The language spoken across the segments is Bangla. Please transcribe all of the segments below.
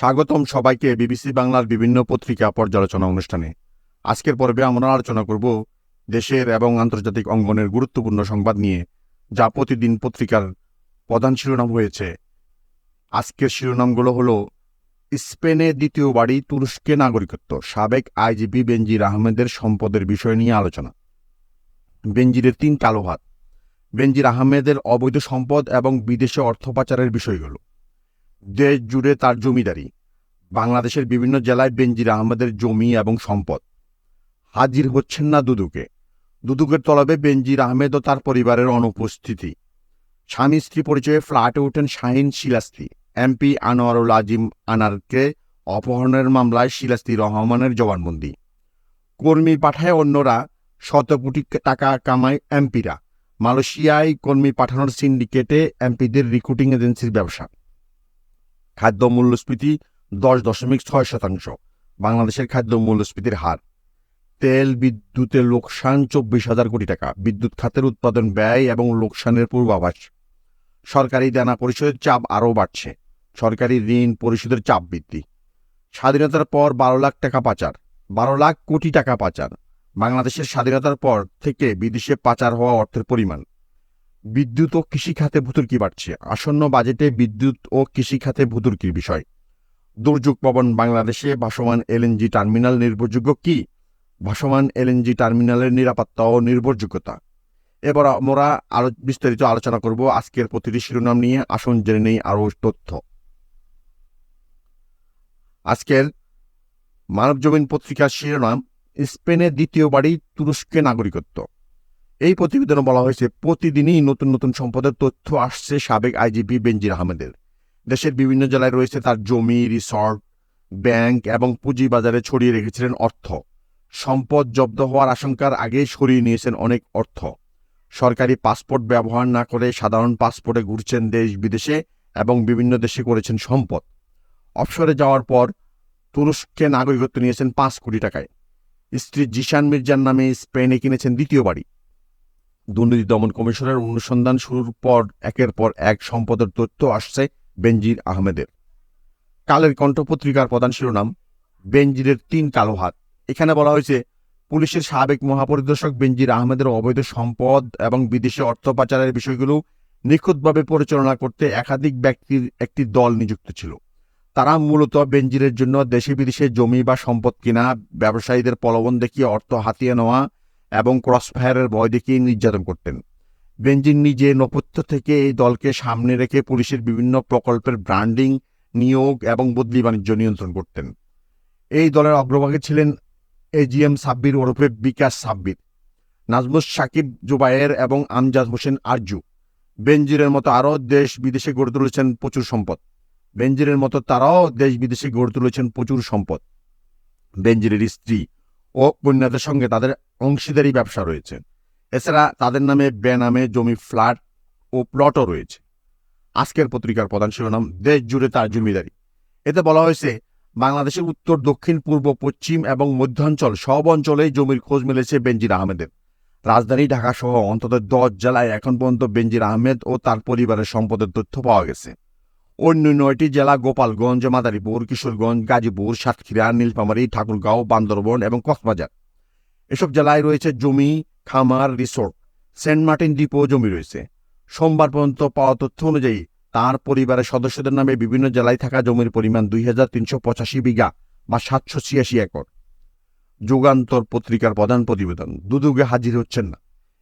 স্বাগতম সবাইকে বিবিসি বাংলার বিভিন্ন পত্রিকা পর্যালোচনা অনুষ্ঠানে। আজকের পর্বে আমরা আলোচনা করব দেশের এবং আন্তর্জাতিক অঙ্গনের গুরুত্বপূর্ণ সংবাদ নিয়ে, যা প্রতিদিন পত্রিকার প্রধান শিরোনাম হয়েছে। আজকের শিরোনামগুলো হল, স্পেনে দ্বিতীয় বাড়ি তুরস্কে নাগরিকত্ব, সাবেক আইজিপি বেনজির আহমেদের সম্পদের বিষয় নিয়ে আলোচনা। বেনজিরের তিন কালো হাত। বেনজির আহমেদের অবৈধ সম্পদ এবং বিদেশে অর্থ পাচারের বিষয়গুলো। দেশ জুড়ে তার জমিদারি। বাংলাদেশের বিভিন্ন জেলায় বেনজির আহমেদের জমি এবং সম্পদ। হাজির হচ্ছেন না দুদুকে। দুদুকের তলবে বেনজির আহমেদ ও তার পরিবারের অনুপস্থিতি। স্বামী স্ত্রী পরিচয়ে ফ্ল্যাটে ওঠেন শাহিন শিলাস্তি এমপি আনোয়ারুল আজিম আনারকে অপহরণের মামলায় শিলাস্তি রহমানের জবানবন্দি। কর্মী পাঠায় অন্যরা শত কোটি টাকা কামায় এমপিরা। মালয়েশিয়ায় কর্মী পাঠানোর সিন্ডিকেটে এমপিদের রিক্রুটিং এজেন্সির ব্যবসা। খাদ্য মূল্যস্ফীতি দশ দশমিক ছয় শতাংশ, বাংলাদেশের খাদ্য মূল্যস্ফীতির হার। তেল, বিদ্যুতের লোকসান চব্বিশ হাজার কোটি টাকা, বিদ্যুৎ খাতের উৎপাদন ব্যয় এবং লোকসানের পূর্বাভাস। সরকারি দেনা পরিশোধের চাপ আরও বাড়ছে, সরকারি ঋণ পরিশোধের চাপ বৃদ্ধি। স্বাধীনতার পর বারো লাখ টাকা পাচার, বারো লাখ কোটি টাকা পাচার। বাংলাদেশের স্বাধীনতার পর থেকে বিদেশে পাচার হওয়া অর্থের পরিমাণ। বিদ্যুৎ ও কৃষি খাতে ভুতুর্কি বাড়ছে। আসন্ন বাজেটে বিদ্যুৎ ও কৃষি খাতে ভুতুর্কির বিষয়। দুর্যোগ পবন বাংলাদেশে ভাসমান এলএনজি টার্মিনাল নির্ভরযোগ্য কি? ভাসমান এলএনজি টার্মিনালের নিরাপত্তা ও নির্ভরযোগ্যতা। এবার আমরা আরও বিস্তারিত আলোচনা করব আজকের প্রতিটি শিরোনাম নিয়ে। আসুন জেনে নেই আরও তথ্য। আজকের মানবজমিন পত্রিকার শিরোনাম, স্পেনে দ্বিতীয় বাড়ি তুরস্কে নাগরিকত্ব। এই প্রতিবেদনে বলা হয়েছে, প্রতিদিনই নতুন নতুন সম্পদের তথ্য আসছে সাবেক আইজিপি বেনজির আহমেদের। দেশের বিভিন্ন জেলায় রয়েছে তার জমি, রিসর্ট, ব্যাংক এবং পুঁজিবাজারে ছড়িয়ে রেখেছিলেন অর্থ। সম্পদ জব্দ হওয়ার আশঙ্কার আগেই সরিয়ে নিয়েছেন অনেক অর্থ। সরকারি পাসপোর্ট ব্যবহার না করে সাধারণ পাসপোর্টে ঘুরছেন দেশ বিদেশে এবং বিভিন্ন দেশে করেছেন সম্পদ। অবসরে যাওয়ার পর তুরস্কে নাগরিকত্ব নিয়েছেন পাঁচ কোটি টাকায়। স্ত্রী জিশান মির্জার নামে স্পেনে কিনেছেন দ্বিতীয় বাড়ি। দুর্নীতি দমন কমিশনের অনুসন্ধান শুরুর পর একের পর এক সম্পদের তথ্য আসছে বেনজির আহমেদের। কালের কণ্ঠ পত্রিকার প্রধান শিরোনাম, বেনজিরের তিন কালো হাত। এখানে বলা হয়েছে, পুলিশের সাবেক মহাপরিদর্শক বেনজির আহমেদের অবৈধ সম্পদ এবং বিদেশে অর্থ পাচারের বিষয়গুলো নিখুঁতভাবে পরিচালনা করতে একাধিক ব্যক্তির একটি দল নিযুক্ত ছিল। তারা মূলত বেনজিরের জন্য দেশে বিদেশে জমি বা সম্পদ কিনা, ব্যবসায়ীদের প্রলোভন দেখিয়ে অর্থ হাতিয়ে নেওয়া এবং ক্রসফায়ারের ভয় দেখিয়ে নির্যাতন করতেন। বেনজির নিজে নপথ্য থেকে এই দলকে সামনে রেখে পুলিশের বিভিন্ন প্রকল্পের ব্র্যান্ডিং, নিয়োগ এবং বদলি বাণিজ্য নিয়ন্ত্রণ করতেন। এই দলের অগ্রভাগে ছিলেন এজিএম সাব্বির ওরফে বিকাশ সাব্বির, নাজমুস সাকিব জুবায়ের এবং আমজাদ হোসেন আরজু। বেনজিরের মতো আরও দেশ বিদেশে গড়ে তুলেছেন প্রচুর সম্পদ। বেনজিরের মতো তারাও দেশ বিদেশে গড়ে তুলেছেন প্রচুর সম্পদ। বেনজিরের স্ত্রী ও কন্যাদের সঙ্গে তাদের অংশীদারি ব্যবসা রয়েছে। এছাড়া তাদের নামে বেনামে জমি, ফ্ল্যাট ও প্লটও রয়েছে। আজকের পত্রিকার প্রধান শিরোনাম, দেশ জুড়ে তার জমিদারি। এতে বলা হয়েছে, বাংলাদেশের উত্তর, দক্ষিণ, পূর্ব, পশ্চিম এবং মধ্যাঞ্চল সব অঞ্চলেই জমির খোঁজ মিলেছে বেনজির আহমেদের। রাজধানী ঢাকা সহ অন্তত দশ জেলায় এখন পর্যন্ত বেনজির আহমেদ ও তার পরিবারের সম্পদের তথ্য পাওয়া গেছে। অন্য নয়টি জেলা গোপালগঞ্জ, মাদারীপুর, কিশোরগঞ্জ, গাজীপুর, সাতক্ষীরা, নীলফামারী, ঠাকুরগাঁও, বান্দরবন এবং কক্সবাজার। এসব জেলায় রয়েছে জমি, খামার, রিসোর্ট। সেন্ট মার্টিন দ্বীপ ও জমি রয়েছে। সোমবার পর্যন্ত পাওয়া তথ্য অনুযায়ী তার পরিবারের সদস্যদের নামে বিভিন্ন জেলায় থাকা জমির পরিমাণ দুই হাজার তিনশো পঁচাশি বিঘা বা সাতশো ছিয়াশি একর। যুগান্তর পত্রিকার প্রধান প্রতিবেদন। দুদুগে হাজির হচ্ছেন না।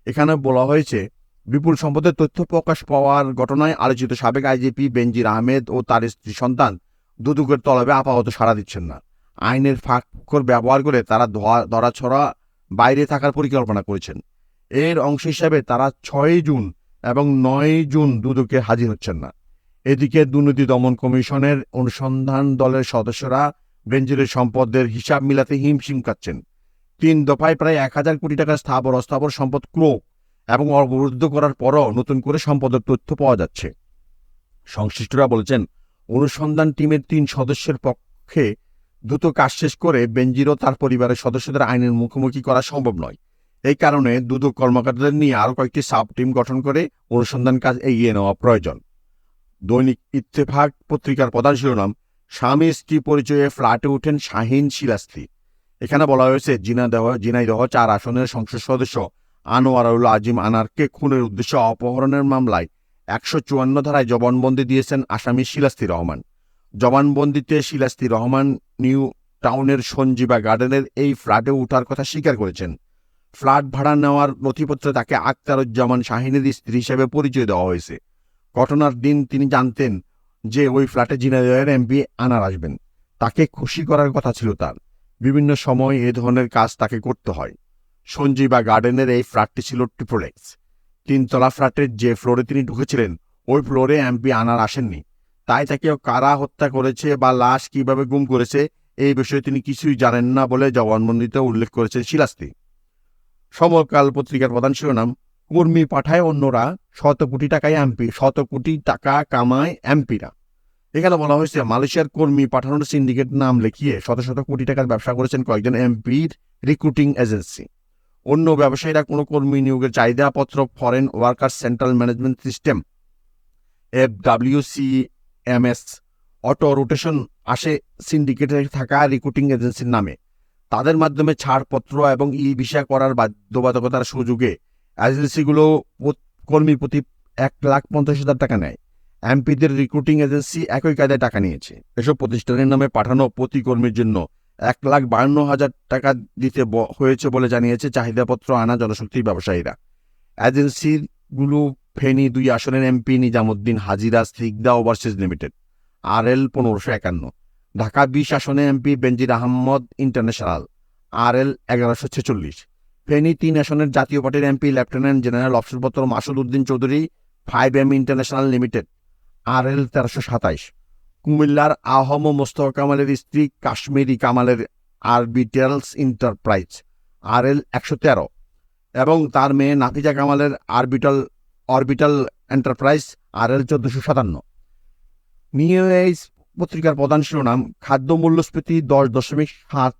এখানে বলা হয়েছে বিপুল সম্পদের তথ্য প্রকাশ পাওয়ার ঘটনায় আলোচিত সাবেক আইজিপি বেনজির আহমেদ ও তার স্ত্রী সন্তান দুদুকের তলবে আপাতত সাড়া দিচ্ছেন না। আইনের ফাঁকর ব্যবহার করে তারা ধরাছড়া বাইরে থাকার পরিকল্পনা করেছেন। এর অংশ হিসাবে তারা ছয় জুন এবং নয় জুন দুদকে হাজির হচ্ছেন না। এদিকে দুর্নীতি দমন কমিশনের অনুসন্ধান দলের সদস্যরা বেঞ্জিরের সম্পদের হিসাব মিলাতে হিমশিম কাচ্ছেন তিন দফায় প্রায় এক হাজার কোটি টাকার স্থাবর অস্থাবর সম্পদ ক্রোক এবং অবরুদ্ধ করার পরও নতুন করে সম্পদের তথ্য পাওয়া যাচ্ছে। সংশ্লিষ্টরা বলেছেন, অনুসন্ধান টিমের তিন সদস্যের পক্ষে দ্রুত কাজ শেষ করে বেঞ্জিরও তার পরিবারের সদস্যদের আইনের মুখোমুখি করা সম্ভব নয়। এই কারণে দুদক কর্মকর্তাদের নিয়ে আরও কয়েকটি সাব টিম গঠন করে অনুসন্ধান কাজ এগিয়ে নেওয়া প্রয়োজন। দৈনিক ইত্তেফাক পত্রিকার প্রধান শিরোনাম, স্বামী স্ত্রী পরিচয়ে ফ্ল্যাটে উঠেন শাহিন শিলাস্ত্রী এখানে বলা হয়েছে জিনাদহ জিনাইদহ চার আসনের সংসদ সদস্য আনোয়ারুল আজিম আনারকে খুনের উদ্দেশ্যে অপহরণের মামলায় একশো চুয়ান্ন ধারায় জবানবন্দি দিয়েছেন আসামি শিলাস্তি রহমান। জবানবন্দিতে শিলাস্তি রহমান নিউ টাউনের সঞ্জীবা গার্ডেনের এই ফ্ল্যাটে ওঠার কথা স্বীকার করেছেন। ফ্ল্যাট ভাড়া নেওয়ার নথিপত্রে তাকে আক্তারুজ্জামান শাহিনের স্ত্রী হিসেবে পরিচয় দেওয়া হয়েছে। ঘটনার দিন তিনি জানতেন যে ওই ফ্ল্যাটে জিনাদয়ের এমপি আনার আসবেন। তাকে খুশি করার কথা ছিল তার। বিভিন্ন সময় এ ধরনের কাজ তাকে করতে হয়। সঞ্জীবা গার্ডেনের এই ফ্ল্যাটটি ছিল ট্রিপোলেক্স। তিনতলা ফ্ল্যাটের যে ফ্লোরে তিনি ঢুকেছিলেন, ওই ফ্লোরে এমপি আনার আসেননি। তাই তাকে কারা হত্যা করেছে বা লাশ কীভাবে গুম করেছে, এই বিষয়ে তিনি কিছুই জানেন না বলে জবানবন্দিতে উল্লেখ করেছেন শিলাস্তি সমকাল পত্রিকার প্রধান শিরোনাম, কর্মী পাঠায় অন্যরা শত কোটি টাকায় এমপি, শত কোটি টাকা কামায় এমপিরা। এখানে বলা হয়েছে, মালয়েশিয়ার কর্মী পাঠানোর সিন্ডিকেট নাম লিখিয়ে শত শত কোটি টাকার ব্যবসা করেছেন কয়েকজন এমপির রিক্রুটিং এজেন্সি। অন্য ব্যবসায়ীরা কোনো কর্মী নিয়োগের চাহিদাপত্র foreign worker central management system F W C M S auto rotation আসে সিন্ডিকেটে থাকা রিক্রুটিং এজেন্সির নামে। তাদের মাধ্যমে ছাড়পত্র এবং ই ভিসা করার বাধ্যবাধকতার সুযোগে এজেন্সিগুলো কর্মী প্রতি এক লাখ পঞ্চাশ হাজার টাকা নেয়। এমপিদের রিক্রুটিং এজেন্সি একই কায়দায় টাকা নিয়েছে। এসব প্রতিষ্ঠানের নামে পাঠানো প্রতি কর্মীর জন্য এক লাখ বায়ান্ন হাজার টাকা দিতে হয়েছে বলে জানিয়েছে চাহিদাপত্র আনা জনশক্তি ব্যবসায়ীরা। এজেন্সিগুলো ফেনী দুই আসনের এমপি নিজামুদ্দিন হাজিরা সিগদা ওভারসিজ লিমিটেড আর এল পনেরোশো একান্ন। ঢাকা বিশ আসনে MP Benazir Ahmad international R L এগারোশো ছেচল্লিশ। ফেনী তিন আসনের জাতীয় পার্টির MP lieutenant general অফসরপত্র Masud Uddin Chowdhury, five M international limited R L তেরোশো সাতাইশ। কুমিল্লার আহম মোস্তফা কামালের স্ত্রী কাশ্মীরি কামালের আরবিটালস এন্টারপ্রাইজ আর এল একশো তেরো, এবং তার মেয়ে নাফিজা কামালের আরবিটাল, অরবিটাল এন্টারপ্রাইজ আর এল চোদ্দশো সাতান্ন। নিউ পত্রিকার প্রধান শিরোনাম, খাদ্য মূল্যস্ফীতি দশ দশমিক সাত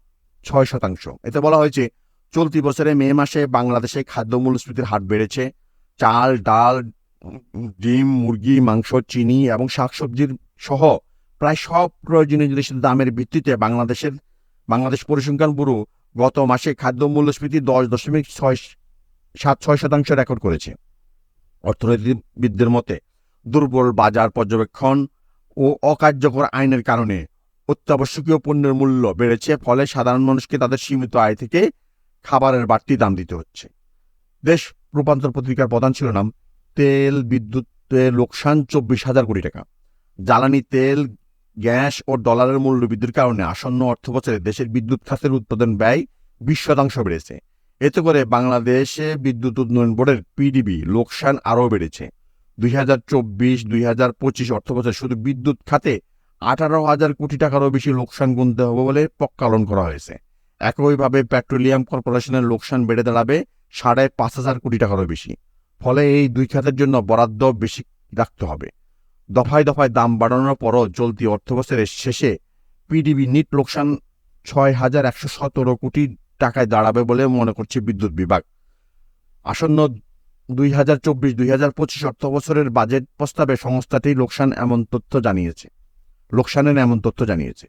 ছয় শতাংশ। এতে বলা হয়েছে, চলতি বছরে মে মাসে বাংলাদেশে খাদ্য মূল্যস্ফীতির হার বেড়েছে। চাল, ডাল, ডিম, মুরগি, মাংস, চিনি এবং শাকসবজির সহ প্রায় সব প্রয়োজনীয় জিনিসের দামের ভিত্তিতে বাংলাদেশের, বাংলাদেশ পরিসংখ্যান ব্যুরো গত মাসে খাদ্য মূল্যস্ফীতি দশ দশমিক ছয় সাত ছয় শতাংশ রেকর্ড করেছে। অর্থনীতিবিদদের মতে, দুর্বল বাজার পর্যবেক্ষণ ও অকার্যকর আইনের কারণে অত্যাবশ্যকীয় পণ্যের মূল্য বেড়েছে, ফলে সাধারণ মানুষকে তাদের সীমিত আয় থেকে খাবারের বাড়তি দাম দিতে হচ্ছে। দেশ রূপান্তর পত্রিকার প্রধান শিরোনাম, তেল বিদ্যুতের লোকসান চব্বিশ হাজার কোটি টাকা। জ্বালানি তেল গ্যাস ও ডলারের মূল্য বৃদ্ধির কারণে আসন্ন অর্থ বছরে দেশের বিদ্যুৎ খাতের উৎপাদন ব্যয় বিশ শতাংশ বেড়েছে। এতে করে বাংলাদেশে বিদ্যুৎ উন্নয়ন বোর্ডের পিডিবি লোকসান আরও বেড়েছে। দুই হাজার চব্বিশ, দুই হাজার পঁচিশ অর্থবছর শুধু বিদ্যুৎ খাতে আঠারো হাজার কোটি টাকারও বেশি লোকসান গুনতে হবে বলে পক্কালন করা হয়েছে। একইভাবে পেট্রোলিয়াম কর্পোরেশনের লোকসান বেড়ে দাঁড়াবে সাড়ে পাঁচ হাজার কোটি টাকারও বেশি। ফলে এই দুই খাতের জন্য বরাদ্দ বেশি রাখতে হবে। দফায় দফায় দাম বাড়ানোর পরও চলতি অর্থবছরের শেষে পিডিবি নিট লোকসান ছয় হাজার একশো সতেরো কোটি টাকায় দাঁড়াবে বলে মনে করছে বিদ্যুৎ বিভাগ। আসন্ন দুই হাজার চব্বিশ, দুই হাজার পঁচিশ অর্থ বছরের বাজেট প্রস্তাবে সংস্থাটি লোকসান এমন তথ্য জানিয়েছে। লোকসানের এমন তথ্য জানিয়েছে।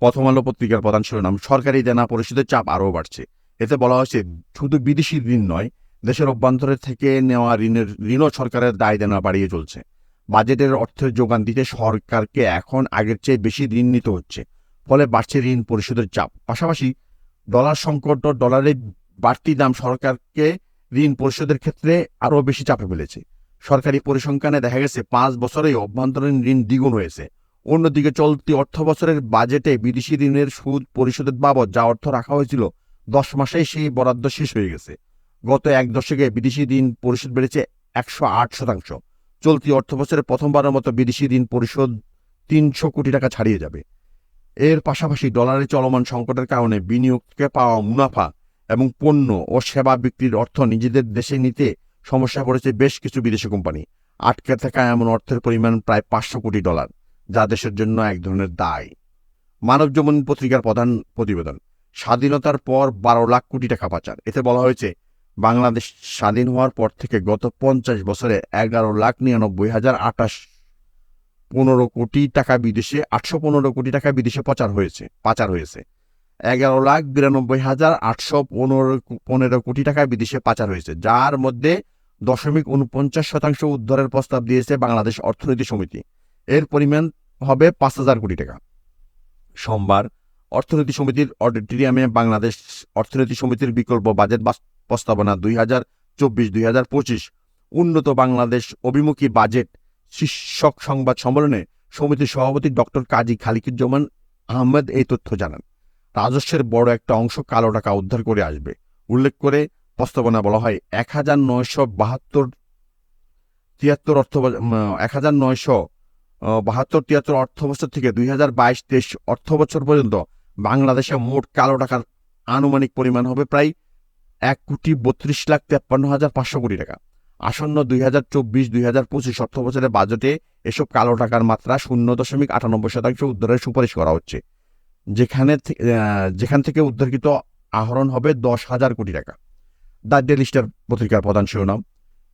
প্রথম আলো পত্রিকার প্রধান শিরোনাম, সরকারি দেনা পরিষদের চাপ আরও বাড়ছে। এতে বলা হয়েছে, শুধু বিদেশি ঋণ নয়, দেশের অভ্যন্তরের থেকে নেওয়া ঋণের, ঋণও সরকারের দায় দেনা বাড়িয়ে চলছে। বাজেটের অর্থের যোগান দিতে সরকারকে এখন আগের চেয়ে বেশি ঋণ নিতে হচ্ছে, ফলে বাড়ছে ঋণ পরিশোধের চাপ। পাশাপাশি ডলার সংকট ডলারের বাড়তি দাম সরকারকে ঋণ পরিশোধের ক্ষেত্রে আরও বেশি চাপে ফেলেছে। সরকারি পরিসংখ্যানে দেখা গেছে, পাঁচ বছরেই অভ্যন্তরীণ ঋণ দ্বিগুণ হয়েছে। অন্যদিকে চলতি অর্থ বছরের বাজেটে বিদেশি ঋণের সুদ পরিশোধের বাবদ যা অর্থ রাখা হয়েছিল, দশ মাসেই সেই বরাদ্দ শেষ হয়ে গেছে। গত এক দশকে বিদেশি ঋণ পরিশোধ বেড়েছে একশো আট শতাংশ। চলতি অর্থ বছরে প্রথমবারের মতো বিদেশি ঋণ পরিশোধ তিনশো কোটি টাকা ছাড়িয়ে যাবে। এর পাশাপাশি ডলারের চলমান সংকটের কারণে বিনিয়োগকে পাওয়া মুনাফা এবং পণ্য ও সেবা বিক্রির অর্থ নিজেদের দেশে নিতে সমস্যা পড়েছে বেশ কিছু বিদেশি কোম্পানি। আটকে থাকা এমন অর্থের পরিমাণ প্রায় পাঁচশো কোটি ডলার, যা দেশের জন্য এক ধরনের দায়। মানব জমন পত্রিকার প্রধান প্রতিবেদন, স্বাধীনতার পর বারো লাখ কোটি টাকা পাচার, এতে বলা হয়েছে বাংলাদেশ স্বাধীন হওয়ার পর থেকে গত পঞ্চাশ বছরে এগারো লাখ নিরানব্বই হাজার আটাশ পনেরো কোটি টাকা বিদেশে, আটশো পনেরো কোটি টাকা বিদেশে পাচার হয়েছে পাচার হয়েছে। এগারো লাখ বিরানব্বই হাজার আটশো পনেরো পনেরো কোটি টাকা বিদেশে পাচার হয়েছে, যার মধ্যে দশমিক উনপঞ্চাশ শতাংশ উদ্ধারের প্রস্তাব দিয়েছে বাংলাদেশ অর্থনীতি সমিতি। এর পরিমাণ হবে পাঁচ হাজার কোটি টাকা। সোমবার অর্থনীতি সমিতির অডিটোরিয়ামে বাংলাদেশ অর্থনীতি সমিতির বিকল্প বাজেট প্রস্তাবনা দুই হাজার চব্বিশ দুই হাজার পঁচিশ। উন্নত বাংলাদেশ অভিমুখী বাজেট শীর্ষক সংবাদ সম্মেলনে সমিতির সভাপতি ডক্টর কাজী খালিকুজ্জামান আহমেদ এই তথ্য জানান। রাজস্বের বড় একটা অংশ কালো টাকা উদ্ধার করে আসবে। উল্লেখ করে প্রস্তাবনা বলা হয় এক হাজার নয়শো বাহাত্তর তিয়াত্তর অর্থ এক হাজার নয়শো বাহাত্তর তিয়াত্তর অর্থ বছর থেকে দুই হাজার বাইশ তেইশ অর্থ বছর পর্যন্ত বাংলাদেশে মোট কালো টাকার আনুমানিক পরিমাণ হবে প্রায় এক কোটি বত্রিশ লাখ তেপ্পান্ন হাজার পাঁচশো কোটি টাকা। আসন্ন দুই হাজার চব্বিশ, দুই হাজার পঁচিশ অর্থ বছরের বাজেটে এসব কালো টাকার মাত্রা শূন্য দশমিক আটানব্বই শতাংশ উদ্ধারের সুপারিশ করা হচ্ছে। যেখানে যেখান থেকে উদ্ধারকৃত আহরণ হবে দশ হাজার কোটি টাকা। দ্য ডেলি স্টার পত্রিকার প্রধান শিরোনাম,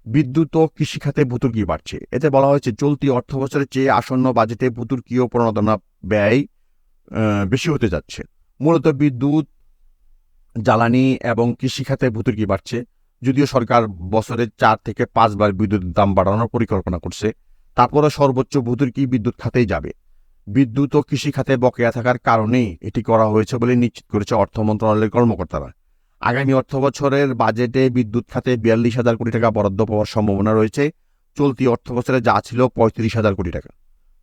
বিদ্যুৎ ও কৃষিখাতে ভুতুর্কি বাড়ছে? এতে বলা হয়েছে, চলতি অর্থ বছরের চেয়ে আসন্ন বাজেটে ভুতুর্কি ও প্রণোদনা ব্যয় বেশি হতে যাচ্ছে। মূলত বিদ্যুৎ জ্বালানি এবং কৃষিখাতে ভুতুর্কি বাড়ছে। যদিও সরকার বছরে চার থেকে পাঁচবার বিদ্যুতের দাম বাড়ানোর পরিকল্পনা করছে তারপরে সর্বোচ্চ ভুতুর্কি বিদ্যুৎ খাতেই যাবে। বিদ্যুৎ ও কৃষি খাতে বকেয়া থাকার কারণেই এটি করা হয়েছে বলে নিশ্চিত করেছে অর্থ মন্ত্রণালয়ের কর্মকর্তারা। আগামী অর্থ বছরের বাজেটে বিদ্যুৎ খাতে বিয়াল্লিশ হাজার কোটি টাকা বরাদ্দ পাওয়ার সম্ভাবনা রয়েছে। চলতি অর্থ বছরে যা ছিল পঁয়ত্রিশ হাজার কোটি টাকা।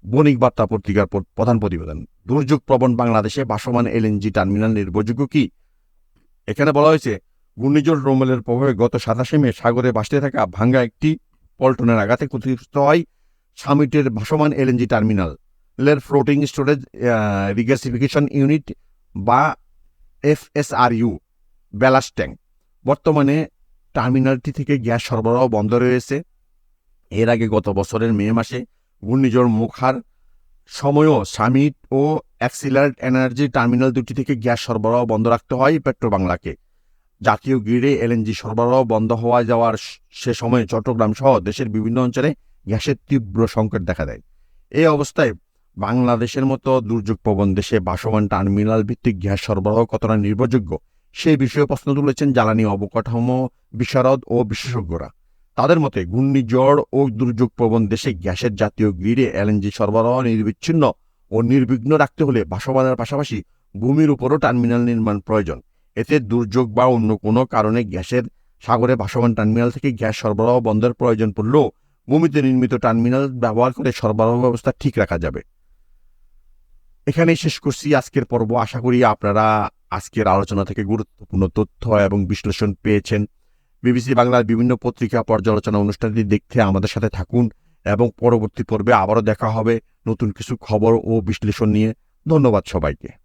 বণিক বার্তা পত্রিকার প্রধান প্রতিবেদন, দুর্যোগ প্রবণ বাংলাদেশে ভাসমান এলএনজি টার্মিনাল নির্ভরযোগ্য কি? এখানে বলা হয়েছে, ঘূর্ণিঝড় রোমেলের প্রভাবে গত সাতাশে মে সাগরে ভাসতে থাকা ভাঙ্গা একটি পল্টনের আঘাতে ক্ষতিগ্রস্ত হয় সামিটের ভাসমান এলএনজি টার্মিনাল। এর ফ্লোটিং স্টোরেজ রিগ্যাসিফিকেশন ইউনিট বা এফএসআরইউ, ব্যালাস্ট ট্যাঙ্ক। বর্তমানে টার্মিনালটি থেকে গ্যাস সরবরাহ বন্ধ রয়েছে। এর আগে গত বছরের মে মাসে ঘূর্ণিঝড় মুখার সময়ও সামিট ও অ্যাক্সিলারেট এনার্জি টার্মিনাল দুটি থেকে গ্যাস সরবরাহ বন্ধ রাখতে হয় পেট্রোবাংলাকে। জাতীয় গ্রিডে এলএনজি সরবরাহ বন্ধ হওয়া যাওয়ার সে সময়ে চট্টগ্রাম সহ দেশের বিভিন্ন অঞ্চলে গ্যাসের তীব্র সংকট দেখা দেয়। এই অবস্থায় বাংলাদেশের মতো দুর্যোগ প্রবণ দেশে ভাসমান টার্মিনাল ভিত্তিক গ্যাস সরবরাহ কতটা নির্ভরযোগ্য সেই বিষয়ে প্রশ্ন তুলেছেন জ্বালানি অবকাঠামো বিশারদ ও বিশেষজ্ঞরা। তাদের মতে, ঘূর্ণিঝড় ও দুর্যোগ প্রবণ দেশে গ্যাসের জাতীয় গ্রিডে এলএনজি সরবরাহ নির্বিচ্ছিন্ন ও নির্বিঘ্ন রাখতে হলে ভাসমানের পাশাপাশি ভূমির উপরও টার্মিনাল নির্মাণ প্রয়োজন। এতে দুর্যোগ বা অন্য কোনো কারণে গ্যাসের সাগরে ভাসমান টার্মিনাল থেকে গ্যাস সরবরাহ বন্ধের প্রয়োজন পড়লেও ভূমিতে নির্মিত টার্মিনাল ব্যবহার করে সরবরাহ ব্যবস্থা ঠিক রাখা যাবে। এখানেই শেষ করছি আজকের পর্ব। আশা করি আপনারা আজকের আলোচনা থেকে গুরুত্বপূর্ণ তথ্য এবং বিশ্লেষণ পেয়েছেন। বিবিসি বাংলার বিভিন্ন পত্রিকা পর্যালোচনা অনুষ্ঠানটি দেখতে আমাদের সাথে থাকুন এবং পরবর্তী পর্বে আবারও দেখা হবে। নতুন কিছু খবর ও বিশ্লেষণ নিয়ে ধন্যবাদ সবাইকে।